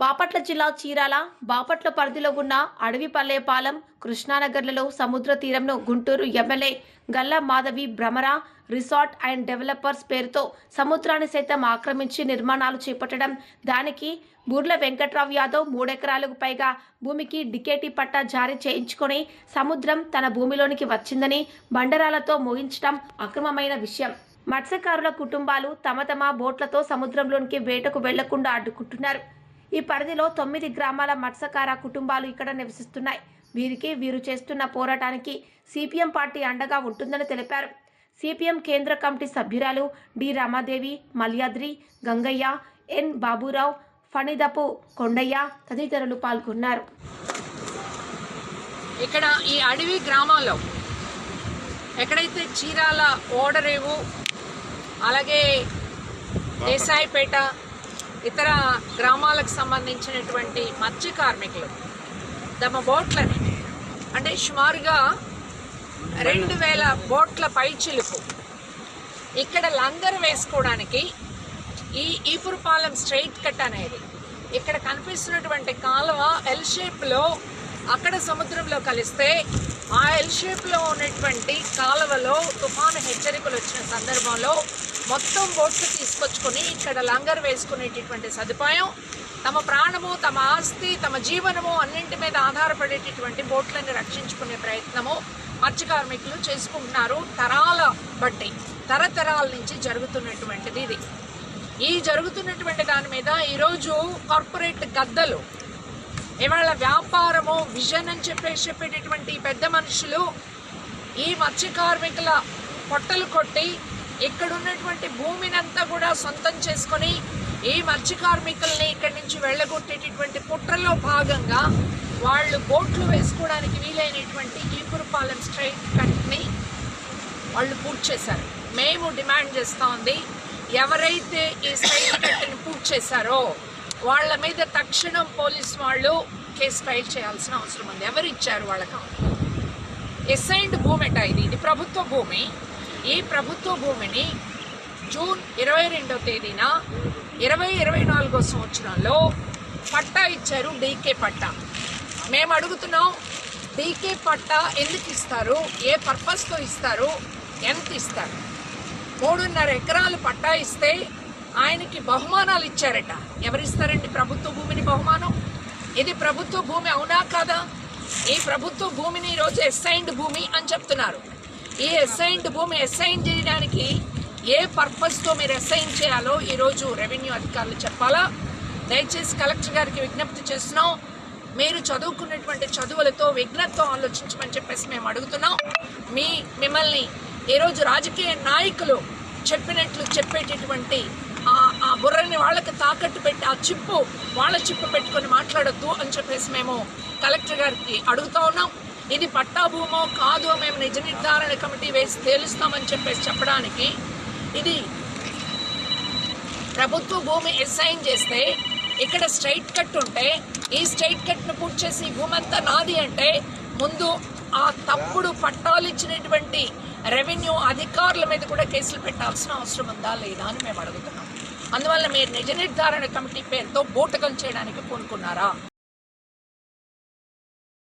బాపట్ల జిల్లా చీరాల బాపట్ల పరిధిలో ఉన్న అడవిపల్లేపాలెం కృష్ణానగర్లలో సముద్ర తీరంలో Guntur MLA Galla Madhavi Bhramara resort and developers పేరుతో సముద్రాన్ని సైతం ఆక్రమించి నిర్మాణాలు చేపట్టడం. దానికి బూర్ల వెంకట్రావు యాదవ్ మూడెకరాలకు పైగా భూమికి డికేటీ పట్టా జారీ చేయించుకొని సముద్రం తన భూమిలోనికి వచ్చిందని బండరాలతో మోగించడం అక్రమమైన విషయం. మత్స్యకారుల కుటుంబాలు తమ తమ బోట్లతో సముద్రంలోనికి వేటకు వెళ్ళకుండా అడ్డుకుంటున్నారు. ఈ పరిధిలో తొమ్మిది గ్రామాల మత్స్యకార కుటుంబాలు ఇక్కడ నివసిస్తున్నాయి. వీరికి వీరు చేస్తున్న పోరాటానికి సిపిఎం పార్టీ అండగా ఉంటుందని తెలిపారు. సిపిఎం కేంద్ర కమిటీ సభ్యురాలు డి రమాదేవి మల్యాద్రి గంగయ్య ఎన్ బాబురావు ఫణిదపు కొండయ్య తదితరులు పాల్గొన్నారు. ఇక్కడ ఈ అడవి గ్రామంలో ఎక్కడైతే చీరాల ఓడరేవు అలాగే దేశాయిపేట ఇతర గ్రామాలకు సంబంధించినటువంటి మత్స్య కార్మికులు తమ బోట్లని అంటే సుమారుగా రెండు వేల బోట్ల పైచిలుకు ఇక్కడ లంగర్ వేసుకోవడానికి ఈ ఈపురపాలెం స్ట్రైట్ కట్ అనేది ఇక్కడ కనిపిస్తున్నటువంటి కాలువ ఎల్ షేప్లో అక్కడ సముద్రంలో కలిస్తే ఆ ఎల్ షేప్లో ఉన్నటువంటి కాలువలో తుఫాను హెచ్చరికలు వచ్చిన సందర్భంలో మొత్తం బోట్లు తీసుకొచ్చుకొని ఇక్కడ లంగర్ వేసుకునేటటువంటి సదుపాయం తమ ప్రాణము తమ ఆస్తి తమ జీవనము అన్నింటి మీద ఆధారపడేటటువంటి బోట్లను రక్షించుకునే ప్రయత్నము మత్స్య కార్మికులు చేసుకుంటున్నారు. తరాల బట్టి తరతరాల నుంచి జరుగుతున్నటువంటిది ఇది. ఈ జరుగుతున్నటువంటి దాని మీద ఈరోజు కార్పొరేట్ గద్దలు ఇవాళ వ్యాపారము విజన్ అని చెప్పేసి చెప్పేటటువంటి పెద్ద మనుషులు ఈ మత్స్య కార్మికుల పొట్టలు కొట్టి ఇక్కడ ఉన్నటువంటి భూమినంతా కూడా సొంతం చేసుకొని ఈ మత్స్య కార్మికుల్ని ఇక్కడి నుంచి వెళ్ళగొట్టేటటువంటి కుట్రలో భాగంగా వాళ్ళు బోట్లు వేసుకోవడానికి వీలైనటువంటి ఈపురపాలెం స్ట్రైట్ కట్ని వాళ్ళు పూర్తి చేశారు. మేము డిమాండ్ చేస్తూ ఉంది ఎవరైతే ఈ స్ట్రైట్ కట్ని పూర్తి చేశారో వాళ్ళ మీద తక్షణం పోలీస్ వాళ్ళు కేసు ఫైల్ చేయాల్సిన అవసరం ఉంది. ఎవరు ఇచ్చారు వాళ్ళకి? ఎస్ఐండ్ భూమి అట ఇది. ఇది ప్రభుత్వ భూమి. ఈ ప్రభుత్వ భూమిని జూన్ ఇరవై రెండో తేదీన ఇరవై ఇరవై నాలుగో సంవత్సరంలో పట్టా ఇచ్చారు డీకే పట్టా. మేము అడుగుతున్నాం డీకే పట్టా ఎందుకు ఇస్తారు? ఏ పర్పస్తో ఇస్తారు? ఎంత ఇస్తారు? మూడున్నర ఎకరాలు పట్టా ఇస్తే ఆయనకి బహుమానాలు ఇచ్చారట. ఎవరిస్తారండి ప్రభుత్వ భూమిని బహుమానం? ఇది ప్రభుత్వ భూమి అవునా కాదా? ఈ ప్రభుత్వ భూమిని ఈరోజు ఎస్ఐన్డ్ భూమి అని చెప్తున్నారు. ఈ అసైన్డ్ భూమి అసైన్ చేయడానికి ఏ పర్పస్తో మీరు అసైన్ చేయాలో ఈరోజు రెవెన్యూ అధికారులు చెప్పాలా? దయచేసి కలెక్టర్ గారికి విజ్ఞప్తి చేస్తున్నాం. మీరు చదువుకున్నటువంటి చదువులతో విఘ్నతతో ఆలోచించమని చెప్పేసి మేము అడుగుతున్నాం. మీ మిమ్మల్ని ఈరోజు రాజకీయ నాయకులు చెప్పినట్లు చెప్పేటటువంటి ఆ- ఆ బుర్రని వాళ్ళకి తాకట్టు పెట్టి ఆ చిప్పు వాళ్ళ చిప్పు పెట్టుకొని మాట్లాడొద్దు అని చెప్పేసి మేము కలెక్టర్ గారికి అడుగుతా ఉన్నాం. ఇది పట్టా భూమో కాదో మేము నిజ నిర్ధారణ కమిటీ వేసి తేలుస్తామని చెప్పేసి చెప్పడానికి ఇది ప్రభుత్వ భూమి అసైన్ చేస్తే ఇక్కడ స్ట్రైట్ కట్ ఉంటే ఈ స్ట్రైట్ కట్ను పూర్తి చేసి భూమి అంతా నాది అంటే ముందు ఆ తప్పుడు పట్టాలు ఇచ్చినటువంటి రెవెన్యూ అధికారుల మీద కూడా కేసులు పెట్టాల్సిన అవసరం ఉందా లేదా అని మేము అడుగుతున్నాం. అందువల్ల మీరు నిజ నిర్ధారణ కమిటీ పేరుతో బూటకం చేయడానికి పూనుకున్నారా?